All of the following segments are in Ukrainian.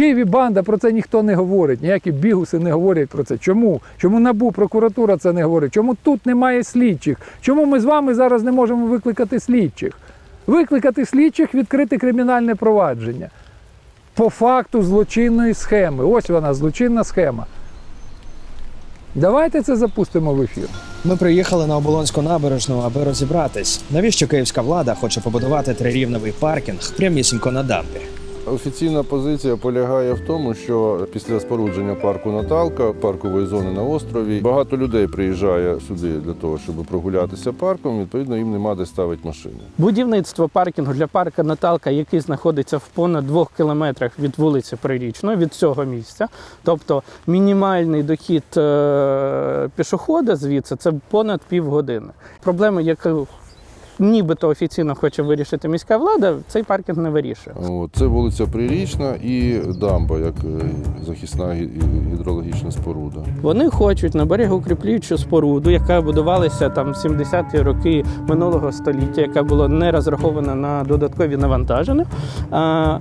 Києві банда про це ніхто не говорить. Ніякі бігуси не говорять про це. Чому? Чому набу прокуратура це не говорить? Чому тут немає слідчих? Чому ми з вами зараз не можемо викликати слідчих? Викликати слідчих, відкрити кримінальне провадження по факту злочинної схеми. Ось вона, злочинна схема. Давайте це запустимо в ефір. Ми приїхали на оболонську набережну, аби розібратись, навіщо київська влада хоче побудувати трирівневий паркінг прямісінько на дамбі. Офіційна позиція полягає в тому, що після спорудження парку Наталка, паркової зони на острові, багато людей приїжджає сюди для того, щоб прогулятися парком. Відповідно, їм нема де ставити машини. Будівництво паркінгу для парка Наталка, який знаходиться в понад двох кілометрах від вулиці Прирічної, від цього місця. Тобто мінімальний дохід е, пішохода звідси це понад півгодини. Проблема, яку нібито офіційно хоче вирішити міська влада, цей паркінг не вирішує. От, це вулиця Прирічна і дамба, як е, захисна гідрологічна споруда. Вони хочуть на берегоукріплюючу споруду, яка будувалася там в 70-ті роки минулого століття, яка була не розрахована на додаткові навантаження, а,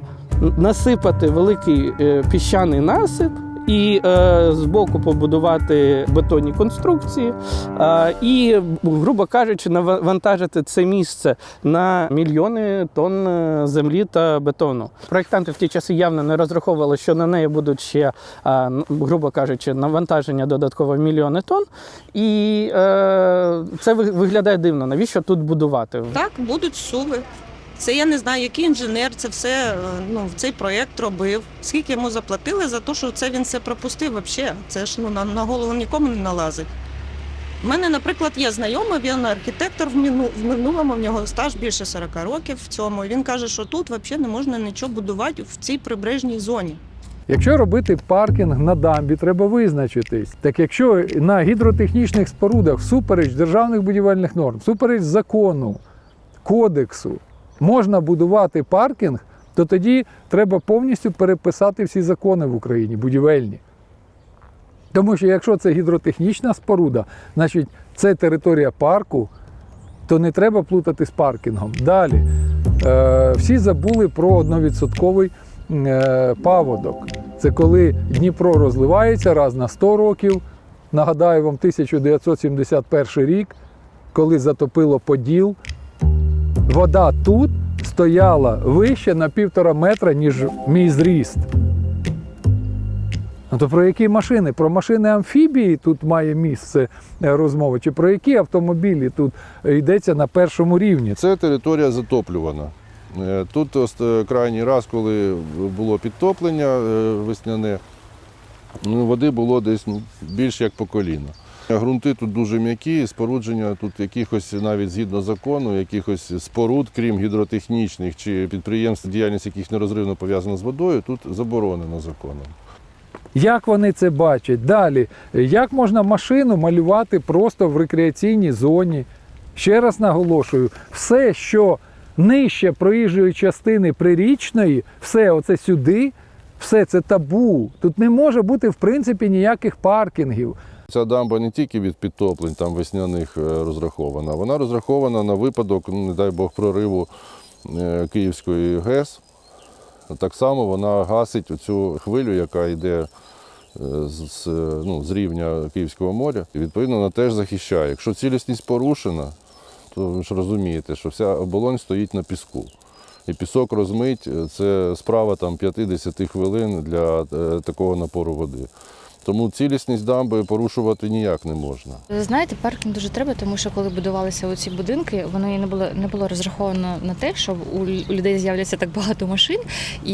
насипати великий е, піщаний насип. І е, збоку побудувати бетонні конструкції, е, і, грубо кажучи, навантажити це місце на мільйони тонн е, землі та бетону. Проєктанти в ті часи явно не розраховували, що на неї будуть ще, е, грубо кажучи, навантаження додатково мільйони тонн. І е, це виглядає дивно. Навіщо тут будувати? Так, будуть суви. Це я не знаю, який інженер це все е, ну, цей проєкт робив. Скільки йому заплатили за те, що це він все пропустив взагалі. Це ж ну, на, на голову нікому не налазить. У мене, наприклад, є знайомий, він архітектор в, минулому, в нього стаж більше 40 років в цьому. І він каже, що тут взагалі не можна нічого будувати в цій прибережній зоні. Якщо робити паркінг на дамбі, треба визначитись. Так якщо на гідротехнічних спорудах всупереч державних будівельних норм, всупереч закону, кодексу можна будувати паркінг, то тоді треба повністю переписати всі закони в Україні будівельні. Тому що якщо це гідротехнічна споруда, значить це територія парку, то не треба плутати з паркінгом. Далі. Е, всі забули про одновідсотковий е, паводок. Це коли Дніпро розливається раз на 100 років. Нагадаю вам 1971 рік, коли затопило Поділ. Вода тут стояла вище на півтора метра, ніж мій зріст. Ну то про які машини? Про машини амфібії тут має місце е, розмова, чи про які автомобілі тут йдеться на першому рівні? Це територія затоплювана. Е, Тут е, крайній раз, коли було підтоплення весняне, ну, води було десь ну, більш як по коліна. Грунти тут дуже м'які, спорудження тут якихось навіть згідно закону, якихось споруд, крім гідротехнічних чи підприємств, діяльність яких нерозривно пов'язана з водою, тут заборонено законом. Як вони це бачать? Далі, як можна машину малювати просто в рекреаційній зоні? Ще раз наголошую, все, що нижче проїжджої частини прирічної, все оце сюди, все це табу. Тут не може бути в принципі ніяких паркінгів. Ця дамба не тільки від підтоплень там весняних е, розрахована, вона розрахована на випадок, ну, не дай Бог, прориву е, Київської ГЕС. Так само вона гасить цю хвилю, яка йде е, з, ну, з рівня Київського моря. І відповідно вона теж захищає. Якщо цілісність порушена, то ви ж розумієте, що вся оболонь стоїть на піску. І пісок розмить це справа там 50 хвилин для такого напору води. Тому цілісність дамби порушувати ніяк не можна. Знаєте, паркінг дуже треба, тому що коли будувалися оці будинки, воно не було не було розраховано на те, що у людей з'являться так багато машин, і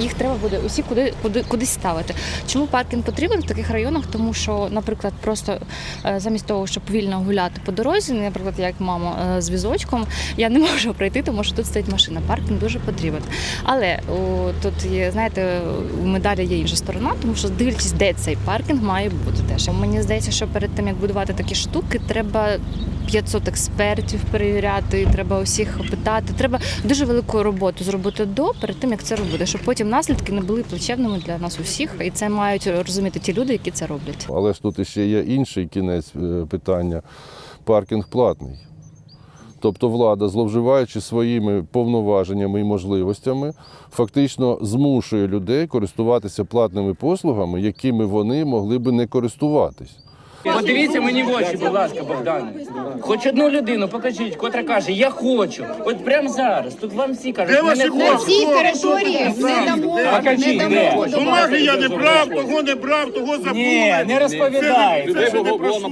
їх треба буде усі куди, куди кудись ставити. Чому паркінг потрібен в таких районах? Тому що, наприклад, просто е, замість того, щоб вільно гуляти по дорозі, наприклад, як мама е, з візочком, я не можу пройти, тому що тут стоїть машина. Паркінг дуже потрібен. Але о, тут є, знаєте, у медалі є інша сторона, тому що дивлячись, де цей паркінг має бути теж. Мені здається, що перед тим як будувати такі штуки, треба 500 експертів перевіряти, треба усіх питати. Треба дуже велику роботу зробити до перед тим, як це робити, щоб потім наслідки не були плачевними для нас усіх, і це мають розуміти ті люди, які це роблять. Але ж тут ще є інший кінець е, питання. Паркінг платний. Тобто влада, зловживаючи своїми повноваженнями і можливостями, фактично змушує людей користуватися платними послугами, якими вони могли би не користуватись. Подивіться мені в очі, будь ласка, Богдане. Хоч одну людину покажіть, котра каже, я хочу. От прямо зараз. Тут вам всі кажуть, ми не На хочемо. цій території не дамо, Покажіть, не де? дамо Бумаги я не брав, того не брав, того забули. Ні, не розповідайте. Це ще не пройшло.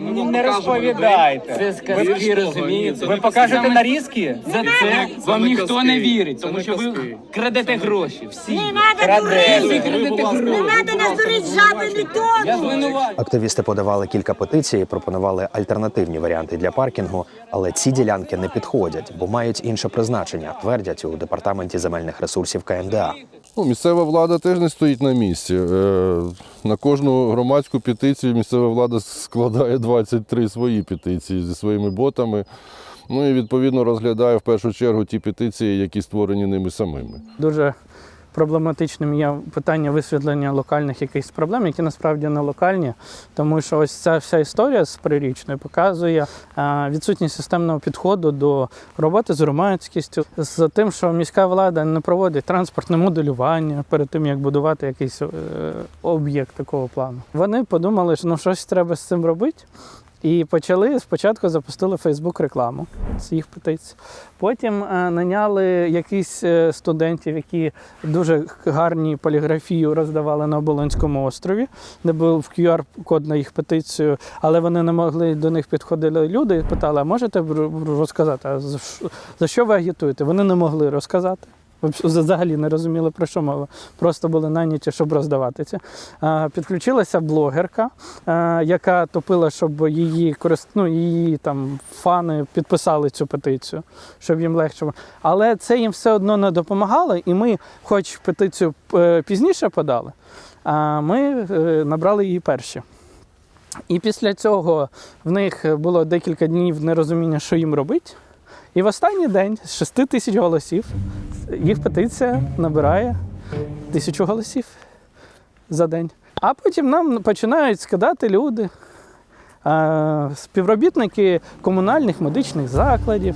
Ні, Не розповідайте. Це сказки, розумієте? Ви покажете нарізки? За це вам ніхто не вірить, тому що ви крадете гроші. Всі крадете. Всі крадете гроші. Надо нас дурить жаби не Я то. звинувачую. Активісти подавали кілька петицій, і пропонували альтернативні варіанти для паркінгу, але ці ділянки не підходять, бо мають інше призначення, твердять у департаменті земельних ресурсів КМДА. Ну, місцева влада теж не стоїть на місці. Е, На кожну громадську петицію місцева влада складає 23 свої петиції зі своїми ботами. Ну і відповідно розглядає в першу чергу ті петиції, які створені ними самими. Дуже проблематичним є питання висвітлення локальних якихось проблем, які насправді не локальні, тому що ось ця вся історія з прирічною показує е, відсутність системного підходу до роботи з громадськістю, з тим, що міська влада не проводить транспортне моделювання перед тим, як будувати якийсь е, об'єкт такого плану. Вони подумали, що ну щось треба з цим робити. І почали спочатку запустили Фейсбук рекламу з їх петицій. Потім е, наняли якісь е, студентів, які дуже гарні поліграфію роздавали на Оболонському острові, де був QR-код на їх петицію, але вони не могли до них підходили люди і питали: а можете розказати, а за що ви агітуєте? Вони не могли розказати. Взагалі- не розуміли, про що мова. Просто були найняті, щоб роздавати це. Підключилася блогерка, яка топила, щоб її ну, її там фани підписали цю петицію, щоб їм легше. Але це їм все одно не допомагало, і ми, хоч петицію е, пізніше подали, ми е, набрали її перші. І після цього в них було декілька днів нерозуміння, що їм робити. І в останній день з 6 тисяч голосів їх петиція набирає тисячу голосів за день. А потім нам починають скидати люди, е, співробітники комунальних медичних закладів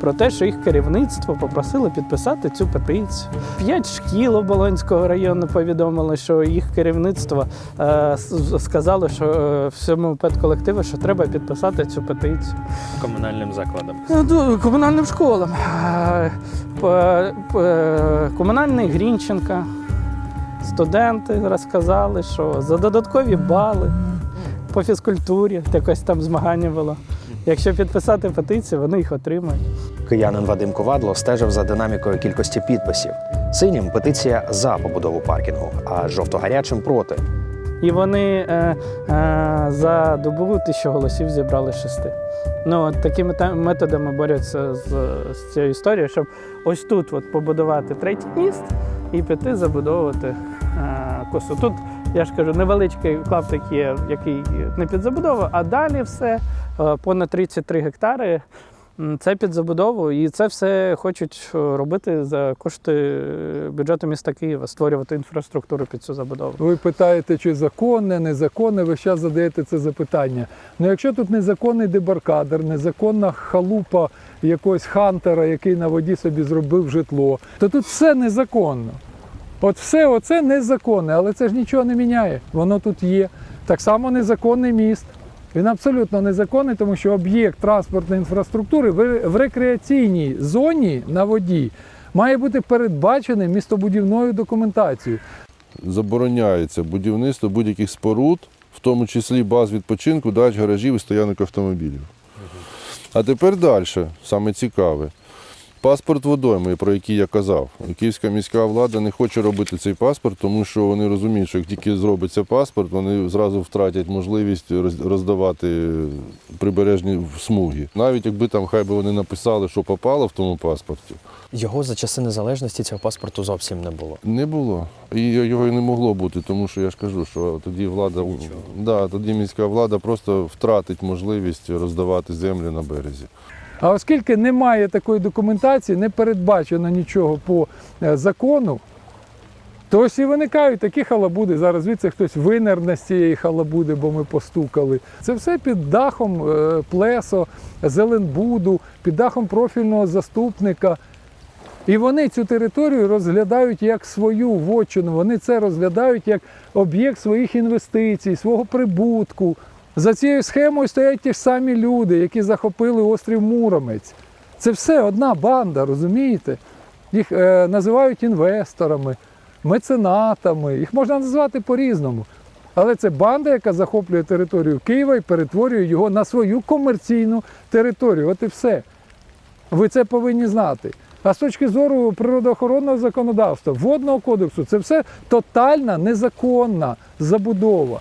про те, що їх керівництво попросило підписати цю петицію. П'ять шкіл Оболонського району повідомили, що їх керівництво е, сказало, що е, всьому педколективу, що треба підписати цю петицію. Комунальним закладам. Ну, Комунальним школам. Е, п- п- Комунальний Грінченка. Студенти розказали, що за додаткові бали по фізкультурі якось там змагання було. Якщо підписати петицію, вони їх отримають. Киянин Вадим Ковадло стежив за динамікою кількості підписів. Синім петиція за побудову паркінгу, а жовто-гарячим проти. І вони е, е, за добу тисячу голосів зібрали шести. Ну, от такими методами борються з, з цією історією, щоб ось тут от побудувати третій міст і піти забудовувати е, косу. Тут, я ж кажу, невеличкий клаптик є, який не під забудову, а далі все е, понад 33 гектари. Це під забудову, і це все хочуть е, робити за кошти е, бюджету міста Києва, створювати інфраструктуру під цю забудову. Ви питаєте, чи законне, незаконне, ви зараз задаєте це запитання. Ну якщо тут незаконний дебаркадер, незаконна халупа якогось хантера, який на воді собі зробив житло, то тут все незаконно. От все оце незаконне, але це ж нічого не міняє. Воно тут є. Так само незаконний міст. Він абсолютно незаконний, тому що об'єкт транспортної інфраструктури в рекреаційній зоні на воді має бути передбачений містобудівною документацією. Забороняється будівництво будь-яких споруд, в тому числі баз відпочинку, дач, гаражів і стоянок автомобілів. А тепер далі, саме цікаве. Паспорт водойми, про який я казав. Київська міська влада не хоче робити цей паспорт, тому що вони розуміють, що як тільки зробиться паспорт, вони зразу втратять можливість роздавати прибережні смуги. Навіть якби там хай би вони написали, що попало в тому паспорті, Його за часи незалежності цього паспорту зовсім не було. не було. І його і не могло бути, тому що я ж кажу, що тоді влада да, тоді міська влада просто втратить можливість роздавати землі на березі. А оскільки немає такої документації, не передбачено нічого по е, закону, То ось і виникають такі халабуди. Зараз звідси хтось винерне з цієї халабуди, бо ми постукали. Це все під дахом е, плесо, Зеленбуду, під дахом профільного заступника. І вони цю територію розглядають як свою вотчину. Вони це розглядають як об'єкт своїх інвестицій, свого прибутку. За цією схемою стоять ті ж самі люди, які захопили острів Муромець. Це все одна банда, розумієте? Їх е, називають інвесторами, меценатами, їх можна назвати по-різному. Але це банда, яка захоплює територію Києва і перетворює його на свою комерційну територію. От і все. Ви це повинні знати. А з точки зору природоохоронного законодавства, водного кодексу, це все тотальна незаконна забудова.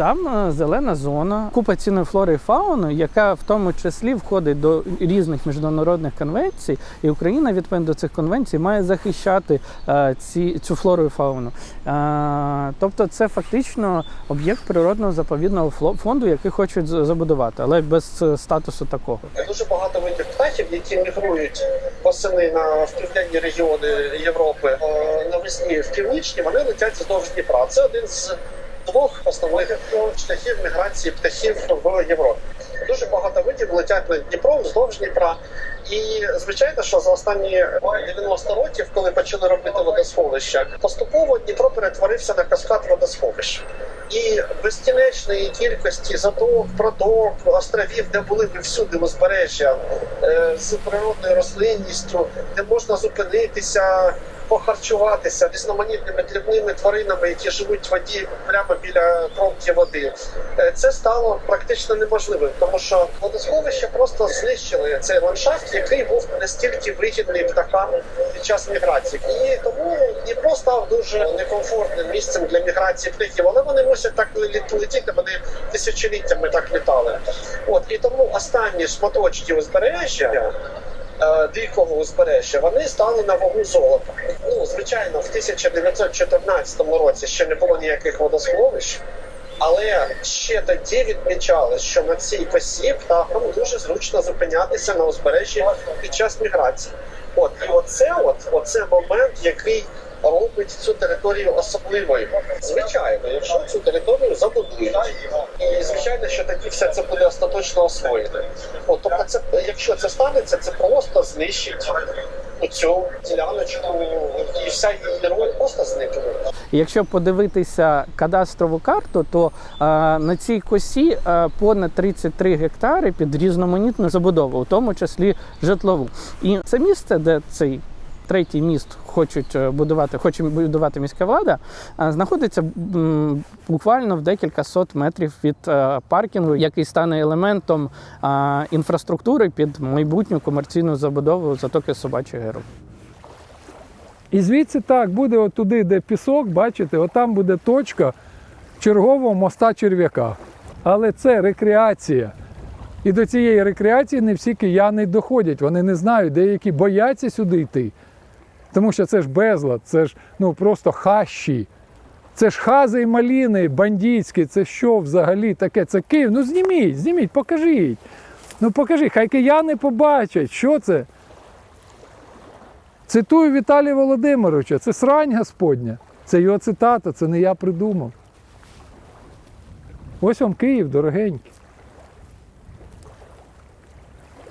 Там е, зелена зона, купа цінної флори і фауни, яка в тому числі входить до різних міжнародних конвенцій, і Україна відповідно до цих конвенцій має захищати е, ці, цю флору і фауну. Е, тобто, це фактично об'єкт природного заповідного фонду, який хочуть забудувати, але без статусу такого. Дуже багато видів птахів, які мігрують восени на в південні регіони Європи, навесні в північні, вони летять вздовж Дніпра. Це один з двох основних шляхів міграції птахів в Європі. Дуже багато видів летять над Дніпром вздовж Дніпра. І звичайно, що за останні 90 років, коли почали робити водосховища, поступово Дніпро перетворився на каскад водосховищ. І безкінечної кількості заток, проток, островів, де були б всюди узбережжя е, з природною рослинністю, де можна зупинитися, похарчуватися різноманітними дрібними тваринами, які живуть в воді прямо біля кромки води. Е, Це стало практично неможливим, тому що водосховища просто знищили цей ландшафт, який був настільки вигідний птахам під час міграції. І тому Дніпро став дуже некомфортним місцем для міграції птахів, але вони мусять так летіти, вони тисячоліттями так літали. От і тому останні шматочки узбережжя. Е, Дикого узбережжя вони стали на вагу золота. Ну звичайно, в 1914 році ще не було ніяких водосховищ, але ще тоді відмічали, що на цій косі птахам дуже зручно зупинятися на узбережжі під час міграції. От і оце, от оце момент, який робить цю територію особливою. Звичайно, якщо цю територію забудують, і звичайно, що тоді все це буде остаточно освоєно. От тобто, це якщо це станеться, це просто знищить цю діляночку, і вся її роль просто зникне. Якщо подивитися кадастрову карту, то е, на цій косі е, понад 33 гектари під різноманітну забудову, у тому числі житлову. І це місце, де цей третій міст хочуть е, будувати, хоче будувати міська влада, е, знаходиться буквально в декілька сот метрів від е, паркінгу, який стане елементом інфраструктури під майбутню комерційну забудову затоки Собачий Геру. І звідси так буде туди, де пісок, бачите, отам буде точка чергового моста черв'яка. Але це рекреація. І до цієї рекреації не всі кияни доходять. Вони не знають, деякі бояться сюди йти. Тому що це ж безлад, це ж ну, просто хащі. Це ж хази і маліни бандитські, це що взагалі таке? Це Київ. Ну зніміть, зніміть, покажіть. Ну покажіть, хай кияни побачать, що це. Цитую Віталія Володимировича, це срань Господня. Це його цитата, це не я придумав. Ось вам Київ, дорогенький.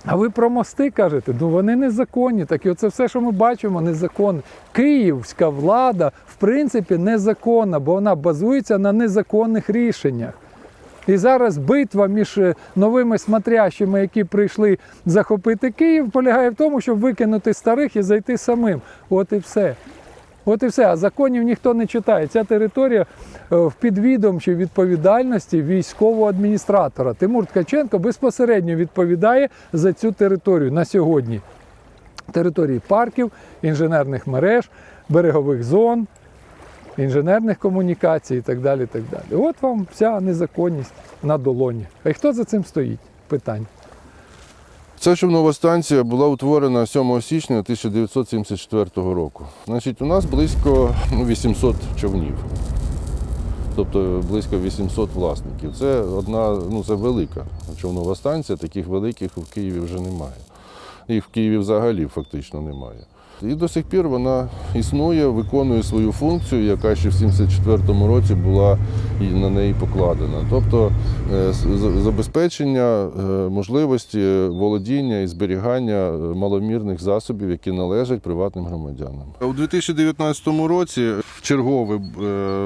А ви про мости кажете, ну вони незаконні. Так і оце все, що ми бачимо, незаконне. Київська влада, в принципі, незаконна, бо вона базується на незаконних рішеннях. І зараз битва між е, новими смотрящими, які прийшли захопити Київ, полягає в тому, щоб викинути старих і зайти самим. От і все. От і все. А законів ніхто не читає. Ця територія е, в підвідомчій відповідальності військового адміністратора. Тимур Ткаченко безпосередньо відповідає за цю територію на сьогодні. Території парків, інженерних мереж, берегових зон, інженерних комунікацій і так далі. так далі. От вам вся незаконність на долоні. А хто за цим стоїть? Питання. Ця човнова станція була утворена 7 січня 1974 року. Значить, у нас близько ну, 800 човнів, тобто близько 800 власників. Це одна, ну це велика човнова станція, таких великих в Києві вже немає. Їх в Києві взагалі фактично немає. І до сих пір вона існує, виконує свою функцію, яка ще в 74-му році була на неї покладена. Тобто е, забезпечення е, можливості володіння і зберігання е, маломірних засобів, які належать приватним громадянам. У 2019 році чергове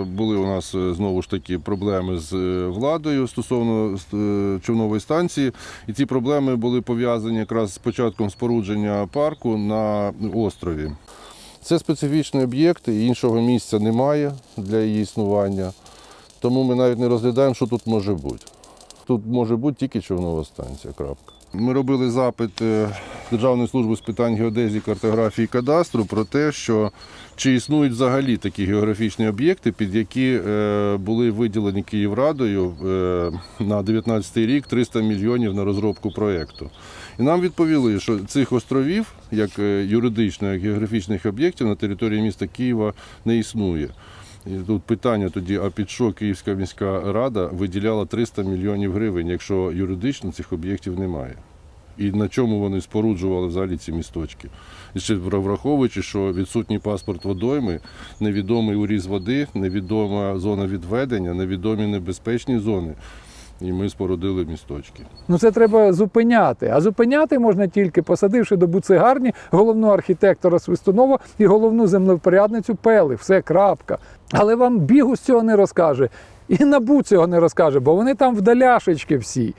були у нас знову ж таки проблеми з владою стосовно човнової станції. І ці проблеми були пов'язані якраз з початком спорудження парку на острові. Це специфічний об'єкт, і іншого місця немає для її існування. Тому ми навіть не розглядаємо, що тут може бути. Тут може бути тільки човнова станція. Крапка. Ми робили запит е, Державної служби з питань геодезії, картографії і кадастру про те, що чи існують взагалі такі географічні об'єкти, під які е, були виділені Київрадою е, на 2019 рік 300 мільйонів на розробку проєкту. І нам відповіли, що цих островів, як е, юридично, як географічних об'єктів на території міста Києва не існує. І тут питання тоді, а під що Київська міська рада виділяла 300 мільйонів гривень, якщо юридично цих об'єктів немає. І на чому вони споруджували взагалі ці місточки? І ще враховуючи, що відсутній паспорт водойми, невідомий уріз води, невідома зона відведення, невідомі небезпечні зони. І ми спорудили місточки. Ну це треба зупиняти. А зупиняти можна тільки посадивши до буцегарні головного архітектора Свистунова і головну землевпорядницю Пели. Все крапка. Але вам бігу з цього не розкаже. І набу цього не розкаже, бо вони там вдаляшечки всі.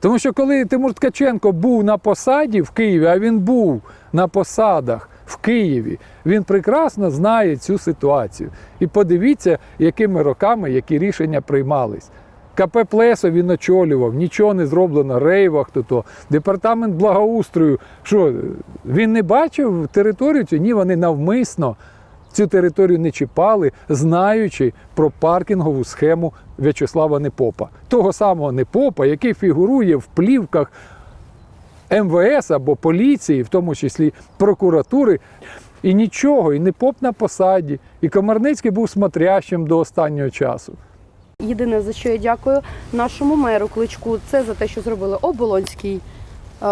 Тому що коли Тимур Ткаченко був на посаді в Києві, а він був на посадах в Києві, він прекрасно знає цю ситуацію. І подивіться, якими роками які рішення приймались. КП Плесо він очолював, нічого не зроблено, рейвах то, то департамент благоустрою. Що він не бачив територію цю? Ні, вони навмисно цю територію не чіпали, знаючи про паркінгову схему В'ячеслава Непопа. Того самого Непопа, який фігурує в плівках МВС або поліції, в тому числі прокуратури. І нічого, і Непоп на посаді, і Комарницький був смотрящим до останнього часу. Єдине, за що я дякую нашому меру Кличку, це за те, що зробили Оболонський. е,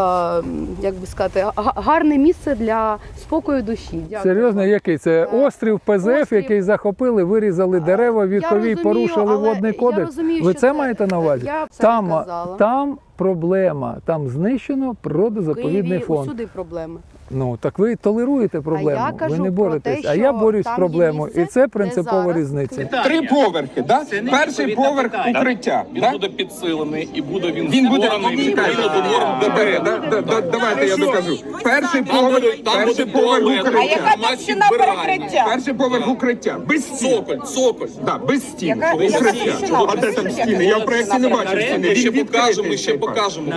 Як би сказати, гарне місце для спокою душі. Дякую. Серйозно, який це острів ПЗФ, острів. який захопили, вирізали дерева, вікові, розумію, порушили водний кодекс. розумію, Ви це це- маєте на увазі? Я це там, там проблема, там знищено природозаповідний фонд. усюди проблеми. Ну так ви толеруєте проблему, я кажу ви не про боретесь. те, а я борюсь з там проблемою, місце, і це принципова зараз різниця. Три поверхи, да? Перший поверх укриття. Він да? буде підсилений і буде він, Він буде ДБР. да, да, да, Давайте я докажу. Перший Там поверх, там перший поверх укриття. громадські вбиральні. Перший поверх укриття. Без. Цоколь, цоколь. Да, без стін. Укриття. А де там стіни? Я в проєкті не бачив стіни. Ми ще покажемо, ще покажемо.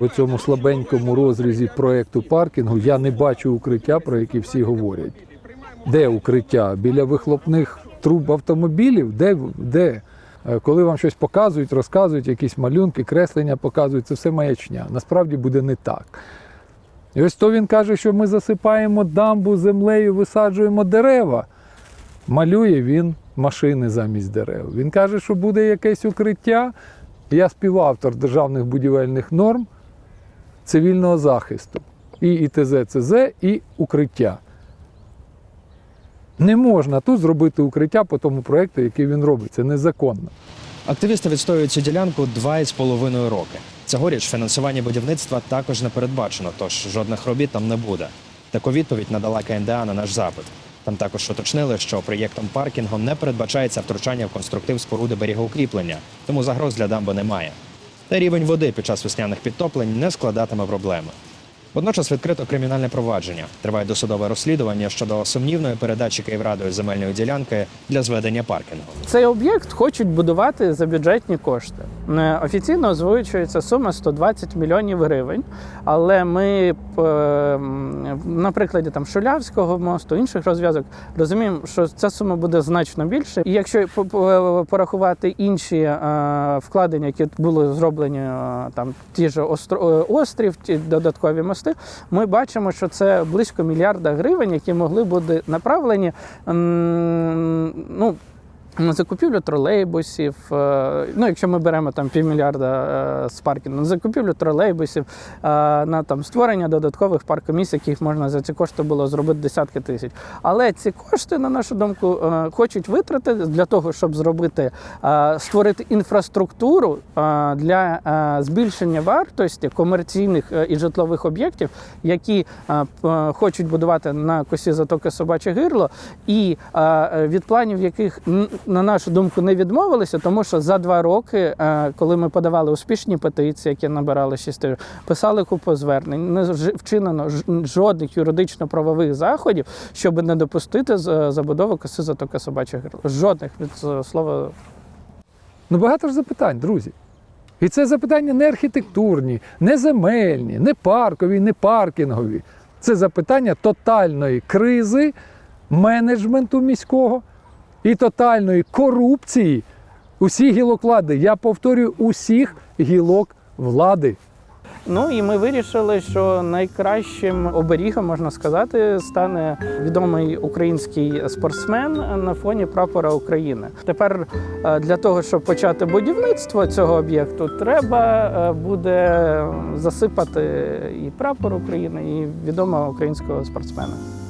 У цьому слабенькому розрізі проекту паркінгу я не бачу укриття, про які всі говорять. Де укриття? Біля вихлопних труб автомобілів? Де? де? Е, Коли вам щось показують, розказують, якісь малюнки, креслення показують, це все маячня. Насправді буде не так. І ось то він каже, що ми засипаємо дамбу землею, висаджуємо дерева. Малює він машини замість дерев. Він каже, що буде якесь укриття. Я співавтор державних будівельних норм цивільного захисту. І ІТЗ, ЦЗ, і укриття. Не можна тут зробити укриття по тому проєкту, який він робить. Це незаконно. Активісти відстоюють цю ділянку два із половиною роки. Цьогоріч фінансування будівництва також не передбачено, тож жодних робіт там не буде. Таку відповідь надала КНДА на наш запит. Там також уточнили, що проєктом паркінгу не передбачається втручання в конструктив споруди берегоукріплення, тому загроз для дамби немає. Та рівень води під час весняних підтоплень не складатиме проблеми. Водночас відкрито кримінальне провадження. Триває досудове розслідування щодо сумнівної передачі Київрадою земельної ділянки для зведення паркінгу. Цей об'єкт хочуть будувати за бюджетні кошти. Е, Офіційно озвучується сума 120 мільйонів гривень. Але ми на прикладі там Шулявського мосту, інших розв'язок розуміємо, що ця сума буде значно більше. І якщо по- по- порахувати інші е, вкладення, які були зроблені е, там ті ж е, острів, ті додаткові мости, ми бачимо, що це близько мільярда гривень, які могли бути направлені ну, на закупівлю тролейбусів. е, Ну, якщо ми беремо там півмільярда е, з паркінгу, на закупівлю тролейбусів, е, на там створення додаткових паркомісць, яких можна за ці кошти було зробити десятки тисяч. Але ці кошти, на нашу думку, хочуть витратити для того, щоб зробити створити інфраструктуру для збільшення вартості комерційних і житлових об'єктів, які хочуть будувати на косі затоки собаче гирло, і від планів яких на нашу думку не відмовилися, тому що за два роки, е, коли ми подавали успішні петиції, які набирали 6 тисяч, писали купу звернень, не вчинено жодних юридично-правових заходів, щоб не допустити забудови коси затоки собаче гирло. Жодних від слова Ну багато ж запитань, друзі. І це запитання не архітектурні, не земельні, не паркові, не паркінгові. Це запитання тотальної кризи менеджменту міського і тотальної корупції усіх гілок влади. Я повторюю, усіх гілок влади. Ну і ми вирішили, що найкращим оберігом, можна сказати, стане відомий український спортсмен на фоні прапора України. Тепер е, для того, щоб почати будівництво цього об'єкту, треба е, буде засипати і прапор України, і відомого українського спортсмена.